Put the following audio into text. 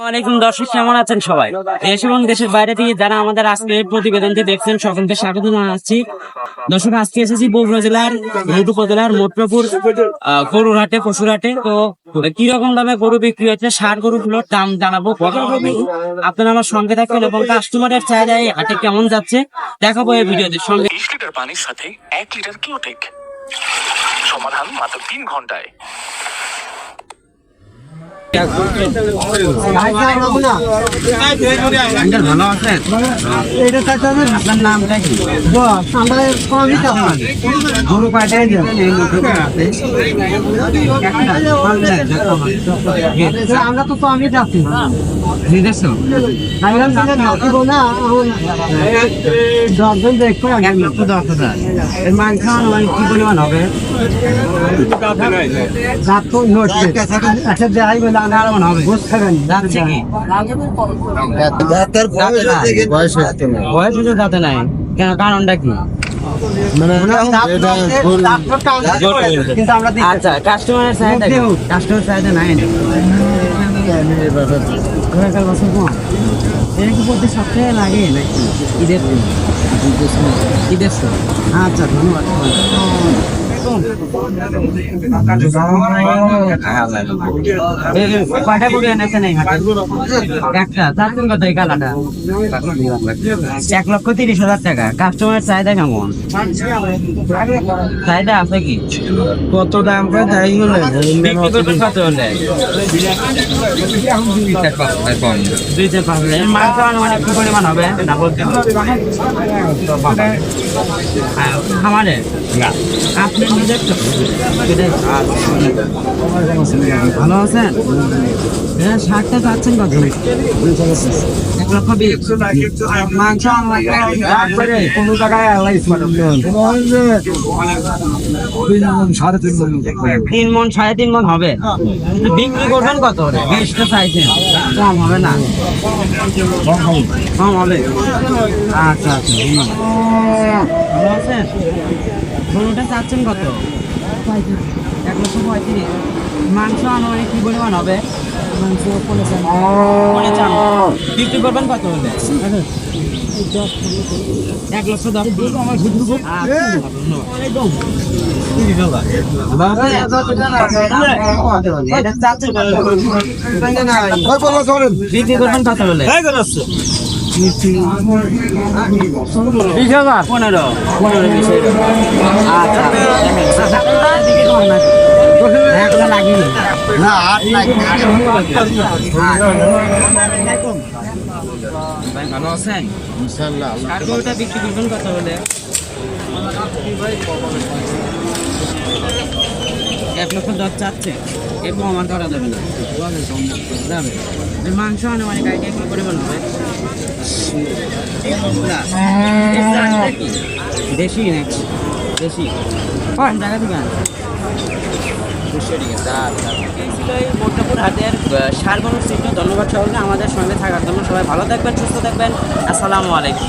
ওয়ালাইকুম দর্শক, কেমন আছেন সবাই? দেশ এবং দেশের বাইরে থেকে যারা আমাদের আজকের প্রতিবেদনটি দেখছেন, সকলকে স্বাগত জানাচ্ছি। দর্শক, আজকে এসেছি বগুড়া জেলার রুট উপজেলার মোটরপুর গরুর হাটে তো কীরকম দামে গরু বিক্রি হচ্ছে সার গরুগুলোর দাম জানাব। আপনারা আমার সঙ্গে থাকবেন এবং কাস্টমারের চাহিদা এই হাটে কেমন যাচ্ছে, দেখাবো এই ভিডিওতে। সঙ্গে পানির সাথে এক লিটার ক্লোটেক সমাধান মাত্র তিন ঘন্টায়। ভালো আছেন আপনার নামটা কি আমরা তো তো আমি যাচ্ছি। দশজন দেখব এক লক্ষ দশ হাজার মাংস কি পরিমাণ হবে আচ্ছা বয়স হচ্ছে নাই। কেন কারণটা কি? আচ্ছা কাস্টমারের চাহিদা কাস্টমার চাহিদা নাই প্রতি সপ্তাহে লাগে নাকি ঈদের ঈদের আচ্ছা ধন্যবাদ। এক লক্ষ তিরিশ হাজার টাকা কাস্টমারের চাহিদা কেমন চাহিদা আছে কি কত দাম করে তাই হলে দুই আপনি? ভালো আছেন? হ্যাঁ কত এক লক্ষ বিশ। মাংস আনুমানিক কোনো জায়গায় আল্লাহ সাড়ে তিন তিন মন সাড়ে তিন মন হবে? বিক্রি করবেন কত বিশটা চাইছেন। কম হবে না? কম হবে। আচ্ছা আচ্ছা ভালো আছেন? গরুটা চাচ্ছেন কত? এক লক্ষ পঁয়ত্রিশ। মাংস আনুমানিক কি পরিমাণ হবে? মাংস পনেরো চান। বিক্রি করবেন কত হলে? এক লক্ষ দশ আমার আচ্ছা? বিক্রি করবেন কত হলে? বিশ হাজার? পনেরো। পনেরো বিশ আচ্ছা না আট লাখ ভাই ভালো আছেন? ইনশাআল্লাহ আর গরুটা বিক্রি করবেন কত হলে এক লক্ষ দশ চাচ্ছে। করা যাবে না। যাবে। মাংস আনুমানিক আইডিয়া কি পরিমাণ হবে? দেশি নাকি দেশি। জায়গা থেকে মোটাপুর সার ধন্যবাদ সকলকে আমাদের সঙ্গে থাকার জন্য সবাই ভালো থাকবেন সুস্থ থাকবেন। আসসালামু আলাইকুম।